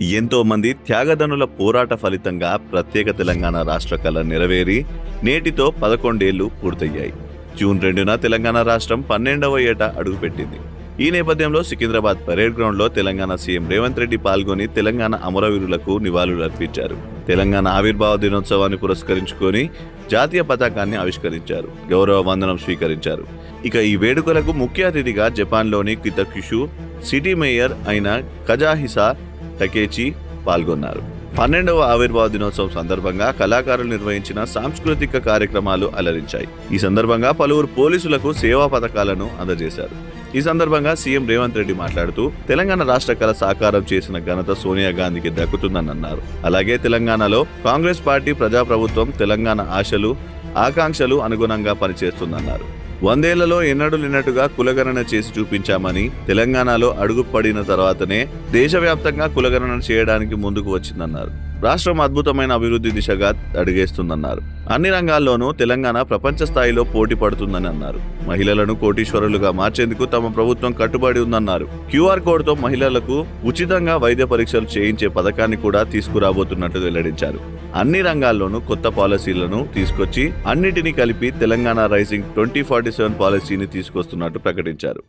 ఎంతో మంది త్యాగదనుల పోరాట ఫలితంగా ప్రత్యేక తెలంగాణ రాష్ట్ర కళ నెరవేరి నేటితో పదకొండేళ్ళు పూర్తయ్యాయి. జూన్ రెండున తెలంగాణ రాష్ట్రం పన్నెండవ ఏట అడుగుపెట్టింది. ఈ నేపథ్యంలో సికింద్రాబాద్ పరేడ్ గ్రౌండ్లో తెలంగాణ సీఎం రేవంత్ రెడ్డి పాల్గొని తెలంగాణ అమరవీరులకు నివాళులు అర్పించారు. తెలంగాణ ఆవిర్భావ దినోత్సవాన్ని పురస్కరించుకొని జాతీయ పతాకాన్ని ఆవిష్కరించారు. గౌరవ వందనం స్వీకరించారు. ఇక ఈ వేడుకలకు ముఖ్య అతిథిగా జపాన్లోని కితక్యుషు సిటీ మేయర్ అయిన కజాహిసా టకేచి పాల్గొన్నారు. పన్నెండవ ఆవిర్భావ దినోత్సవం సందర్భంగా కళాకారులు నిర్వహించిన సాంస్కృతిక కార్యక్రమాలు అలరించాయి. ఈ సందర్భంగా పలువురు పోలీసులకు సేవా పథకాలను అందజేశారు. ఈ సందర్భంగా సీఎం రేవంత్ రెడ్డి మాట్లాడుతూ తెలంగాణ రాష్ట్ర కళ సాకారం చేసిన ఘనత సోనియా గాంధీకి దక్కుతుందని అన్నారు అలాగే తెలంగాణలో కాంగ్రెస్ పార్టీ ప్రజాప్రభుత్వం తెలంగాణ ఆశలు ఆకాంక్షలు అనుగుణంగా పనిచేస్తుందన్నారు. వందేళ్ళలో ఎన్నడూ లేనట్టుగా కులగణన చేసి చూపించామని తెలంగాణలో అడుగుపడిన తర్వాతనే దేశవ్యాప్తంగా కులగణన చేయడానికి ముందుకు వచ్చిందన్నారు. రాష్ట్రం అద్భుతమైన అభివృద్ధి దిశగా అడుగేస్తుందన్నారు. అన్ని రంగాల్లోనూ తెలంగాణ ప్రపంచ స్థాయిలో పోటీ పడుతుందని అన్నారు. మహిళలను కోటీశ్వరులుగా మార్చేందుకు తమ ప్రభుత్వం కట్టుబడి ఉందన్నారు. క్యూఆర్ కోడ్తో మహిళలకు ఉచితంగా వైద్య పరీక్షలు చేయించే పథకాన్ని కూడా తీసుకురాబోతున్నట్టు వెల్లడించారు. అన్ని రంగాల్లోనూ కొత్త పాలసీలను తీసుకొచ్చి అన్నిటినీ కలిపి Telangana rising twenty forty seven పాలసీని తీసుకొస్తున్నట్టు ప్రకటించారు.